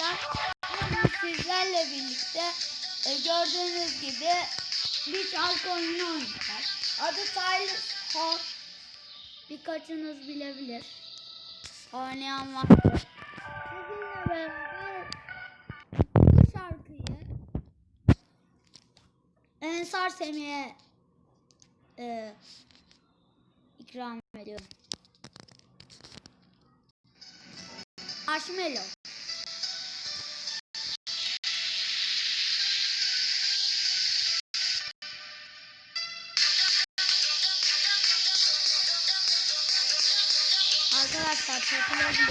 arkadaşlar. Bugün sizlerle birlikte e, gördüğünüz gibi bir şarkı oyunu oynayacağız. Adı Silent Hot. Birkaçınız bilebilir. Oynayan var. Sizinle beraber bu şarkıyı Ensar Semih'e e, ikram ediyorum. Marshmallow. Arkadaşlar takılabilir.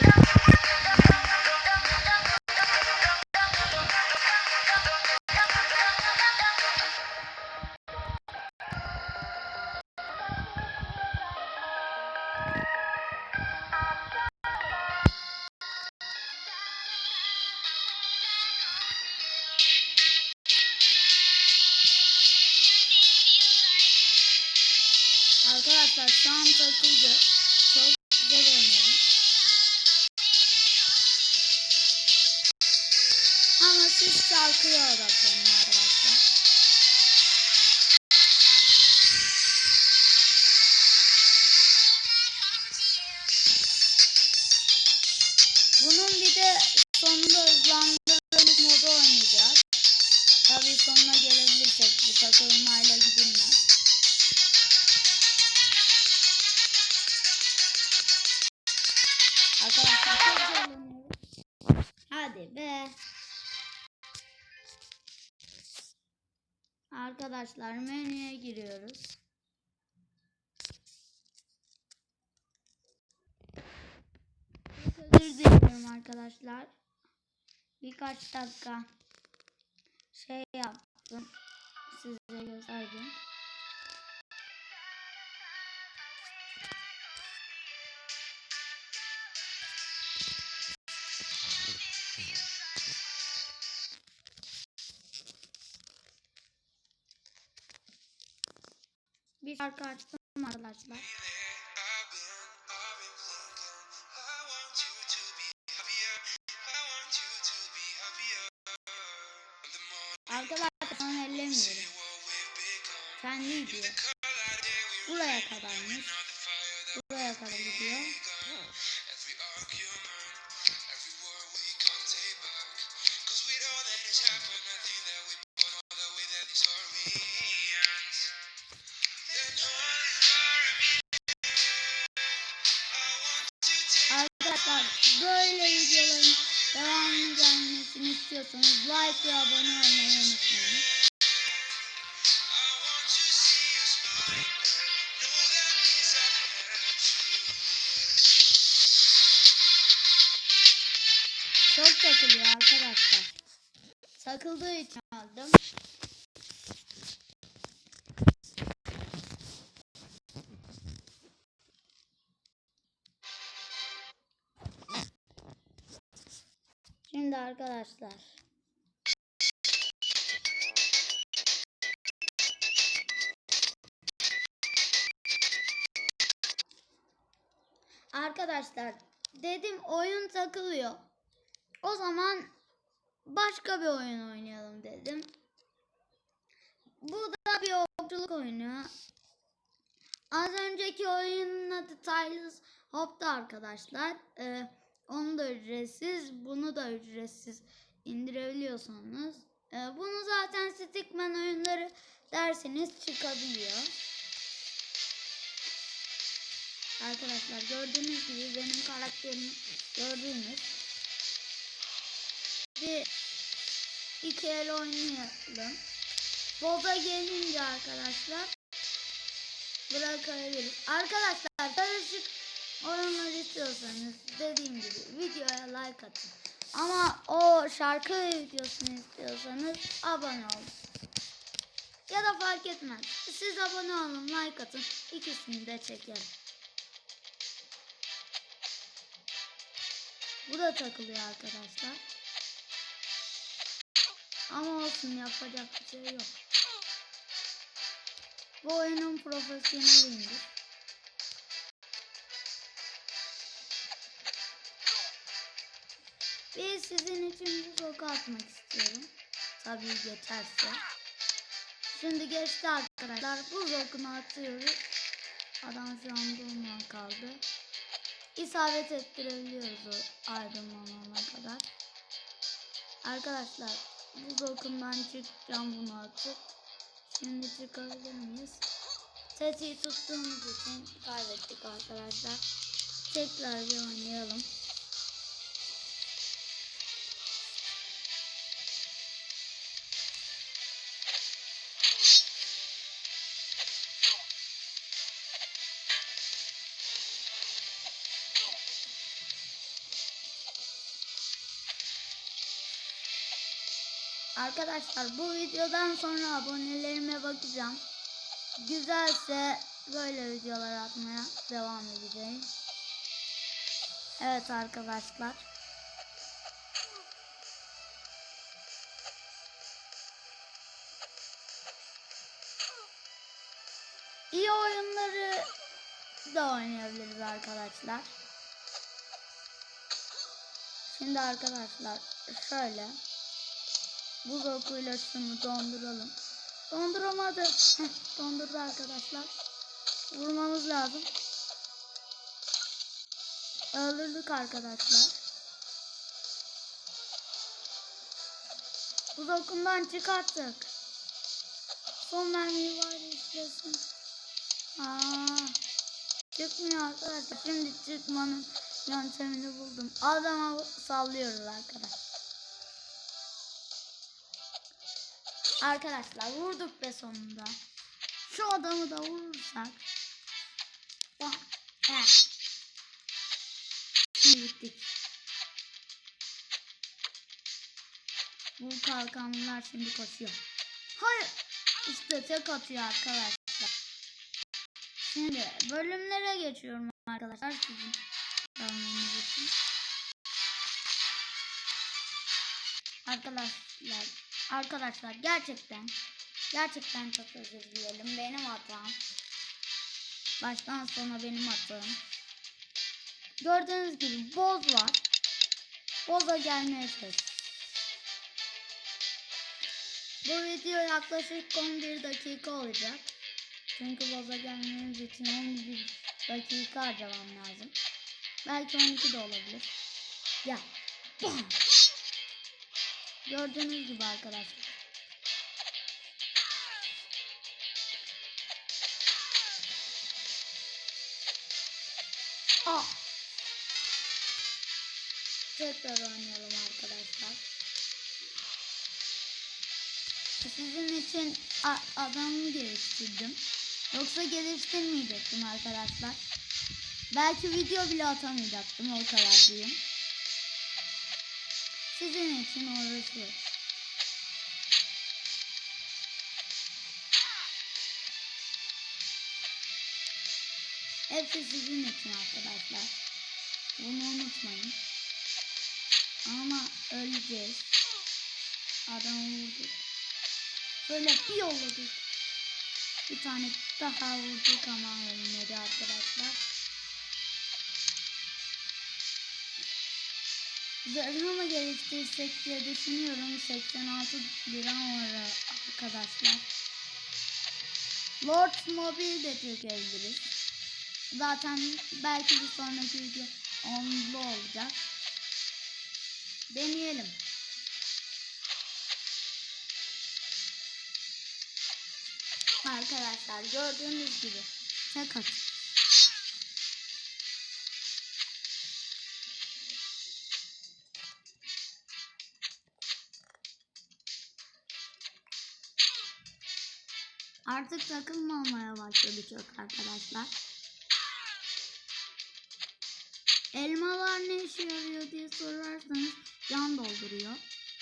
Arkadaşlar şu an takıldı. Siz şarkıya odaklanın arkadaşlar. Bunun bir de sonunda hızlandırılmış modu oynayacağız. Tabii sonuna gelebilirsek bu takılmayla gidilmez. Arkadaşlar çok zorlanıyorum. Hadi be. Arkadaşlar menüye giriyoruz. Özür diliyorum arkadaşlar. Birkaç dakika şey yaptım. Size gösterdim. Şarkı açtım arkadaşlar. Arkadaşlar an ellemiyorum. Kendi gidiyor. Buraya kadarmış. Buraya kadar gidiyor. İstiyorsanız like ve abone olmayı unutmayın. Çok takılıyor arkadaşlar. Takıldığı için aldım. Şimdi arkadaşlar. Arkadaşlar dedim oyun takılıyor. O zaman başka bir oyun oynayalım dedim. Bu da bir okçuluk oyunu. Az önceki oyunun adı Tiles Hop'tu arkadaşlar. Ee, onu da ücretsiz, bunu da ücretsiz indirebiliyorsanız. Ee, bunu zaten Stickman oyunları derseniz çıkabiliyor. Arkadaşlar gördüğünüz gibi benim karakterimi gördüğünüz. Bir iki el oynayalım. Boba gelince arkadaşlar bırakabiliriz. Arkadaşlar karışık oyunlar istiyorsanız dediğim gibi videoya like atın. Ama o şarkı videosunu istiyorsanız abone olun. Ya da fark etmez. Siz abone olun, like atın. İkisini de çekerim. Bu da takılıyor arkadaşlar. Ama olsun yapacak bir şey yok. Bu oyunun profesyoneliyimdir. Bir sizin için bu oku atmak istiyorum. Tabii geçerse. Şimdi geçti arkadaşlar. Buz okunu atıyoruz. Adam şu an durmayan kaldı. İsabet ettirebiliyoruz o aydınlanana kadar. Arkadaşlar buz okundan çıkacağım bunu atıp. Şimdi çıkabilir miyiz? Tetiği tuttuğumuz için kaybettik arkadaşlar. Tekrar bir oynayalım. Arkadaşlar bu videodan sonra abonelerime bakacağım. Güzelse böyle videolar atmaya devam edeceğim. Evet arkadaşlar. İyi oyunları da oynayabiliriz arkadaşlar. Şimdi arkadaşlar şöyle buz okuyla şunu donduralım. Donduramadı. Dondurdu arkadaşlar. Vurmamız lazım. Öldürdük arkadaşlar. Buz okundan çıkarttık. Son mermiyi var işlesin. Aa, çıkmıyor arkadaşlar. Şimdi çıkmanın yöntemini buldum. Adama sallıyoruz arkadaşlar. Arkadaşlar vurduk be sonunda. Şu adamı da vurursak. Şimdi bittik. Bu kalkanlılar şimdi koşuyor. Hayır. İşte tek atıyor arkadaşlar. Şimdi bölümlere geçiyorum arkadaşlar. Sizin için. Arkadaşlar Arkadaşlar gerçekten gerçekten çok özür dilerim. Benim hatam. Baştan sona benim hatam. Gördüğünüz gibi boz var. Boza gelmeye çalış. Bu video yaklaşık 11 dakika olacak. Çünkü boza gelmeniz için 11 dakika harcamam lazım. Belki 12 de olabilir. Gel. Bam. Gördüğünüz gibi arkadaşlar. Ah. Tekrar oynayalım arkadaşlar. Sizin için adamı geliştirdim. Yoksa geliştirmeyecektim arkadaşlar. Belki video bile atamayacaktım o kadar diyeyim. Sizin için uğraşıyor. Hepsi sizin için arkadaşlar. Bunu unutmayın. Ama öleceğiz. Adamı vurduk. Böyle bir yolladık. Bir tane daha vurduk ama ölmedi arkadaşlar. Zırhımı geliştirsek diye düşünüyorum. 86 lira var arkadaşlar. Lord Mobile de çekebiliriz. Zaten belki bir sonraki video onlu olacak. Deneyelim. Arkadaşlar gördüğünüz gibi tek at. Artık takım olmaya başladı çok arkadaşlar. Elmalar ne işe yarıyor diye sorarsanız can dolduruyor.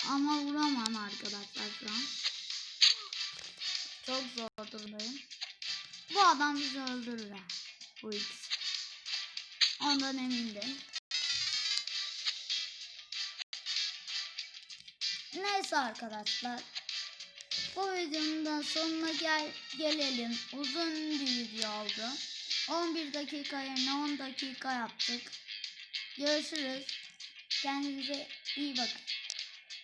Ama vuramam arkadaşlar şu an. Çok zor durumdayım. Bu adam bizi öldürür. Bu ikisi. Ondan emindim. Neyse arkadaşlar. Bu videonun da sonuna gel gelelim. Uzun bir video oldu. 11 dakika yerine 10 dakika yaptık. Görüşürüz. Kendinize iyi bakın.